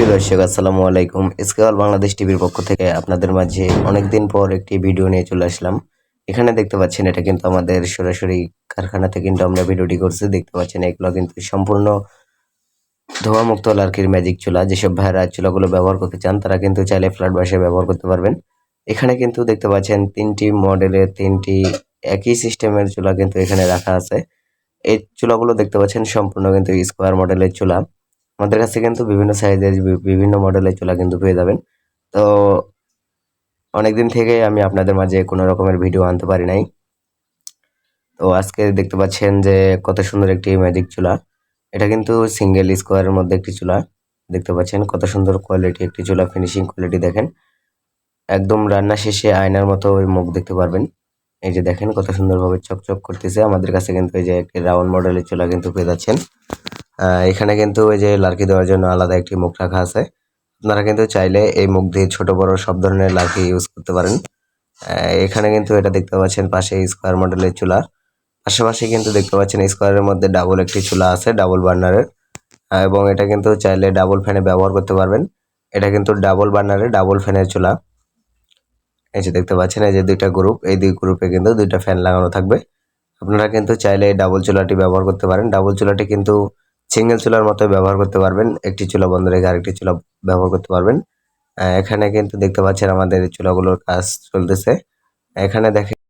প্রিয় দর্শক, আসসালামু আলাইকুম। স্কেল বাংলাদেশ টিভির পক্ষ থেকে আপনাদের মাঝে অনেকদিন পর একটি ভিডিও নিয়ে চলে আসলাম। এখানে দেখতে পাচ্ছেন, এটা কিন্তু আমাদের সরাসরি কারখানা থেকে কিন্তু আমরা ভিডিওটি করছি। দেখতে পাচ্ছেন, এগুলো কিন্তু সম্পূর্ণ ধোঁয়ামুক্ত লার্কির ম্যাজিক চুলা। যেসব ভাইরা চুলাগুলো ব্যবহার করতে চান, তারা কিন্তু চাইলে ফ্ল্যাট বাসে ব্যবহার করতে পারবেন। এখানে কিন্তু দেখতে পাচ্ছেন, তিনটি মডেলের তিনটি একই সিস্টেমের চুলা কিন্তু এখানে রাখা আছে। এই চুলাগুলো দেখতে পাচ্ছেন, সম্পূর্ণ কিন্তু স্কোয়ার মডেলের চুলা। আমাদের কাছে কিন্তু বিভিন্ন সাইজের বিভিন্ন মডেলের চুলা কিন্তু পেয়ে যাবেন। তো অনেকদিন থেকে আমি আপনাদের মাঝে কোনো রকমের ভিডিও আনতে পারি নাই। তো আজকে দেখতে পাচ্ছেন যে কত সুন্দর একটি ম্যাজিক চুলা। এটা কিন্তু সিঙ্গেল স্কোয়ারের মধ্যে একটি চুলা। দেখতে পাচ্ছেন কত সুন্দর কোয়ালিটি একটি চুলা ফিনিশিং কোয়ালিটি দেখেন। একদম রান্না শেষে আয়নার মতো ওই মুখ দেখতে পারবেন। এই যে দেখেন কত সুন্দরভাবে চকচক করতেছে। আমাদের কাছে কিন্তু এই যে একটি রাউন্ড মডেলের চুলা কিন্তু পেয়ে যাচ্ছেন। এখানে কিন্তু ওই যে লার্কি দেওয়ার জন্য আলাদা একটি মুখ রাখা আছে। আপনারা কিন্তু চাইলে এই মুখ দিয়ে ছোট, বড় সব ধরনের লার্কি ইউজ করতে পারেন। এখানে কিন্তু এটা দেখতে পাচ্ছেন পাশে স্কোয়ার মডেলের চুলা। পাশাপাশি কিন্তু দেখতে পাচ্ছেন স্কোয়ারের মধ্যে ডাবল একটি চুলা আছে ডাবল বার্নারের এবং এটা কিন্তু চাইলে ডাবল ফ্যানে ব্যবহার করতে পারবেন। এটা কিন্তু ডাবল বার্নারের ডাবল ফ্যানের চুলা। এই যে দেখতে পাচ্ছেন, এই যে দুইটা গ্রুপ এই দুই গ্রুপে কিন্তু দুইটা ফ্যান লাগানো থাকবে। আপনারা কিন্তু চাইলে এই ডাবল চুলাটি ব্যবহার করতে পারেন। ডাবল চুলাটি কিন্তু সিঙ্গেল চুলার মতো ব্যবহার করতে পারবেন। একটি চুলা বন্ধ রেখে আরেকটি চুলা ব্যবহার করতে পারবেন। এখানে কিন্তু দেখতে পাচ্ছেন আমাদের চুলাগুলোর কাজ চলতেছে। এখানে দেখেন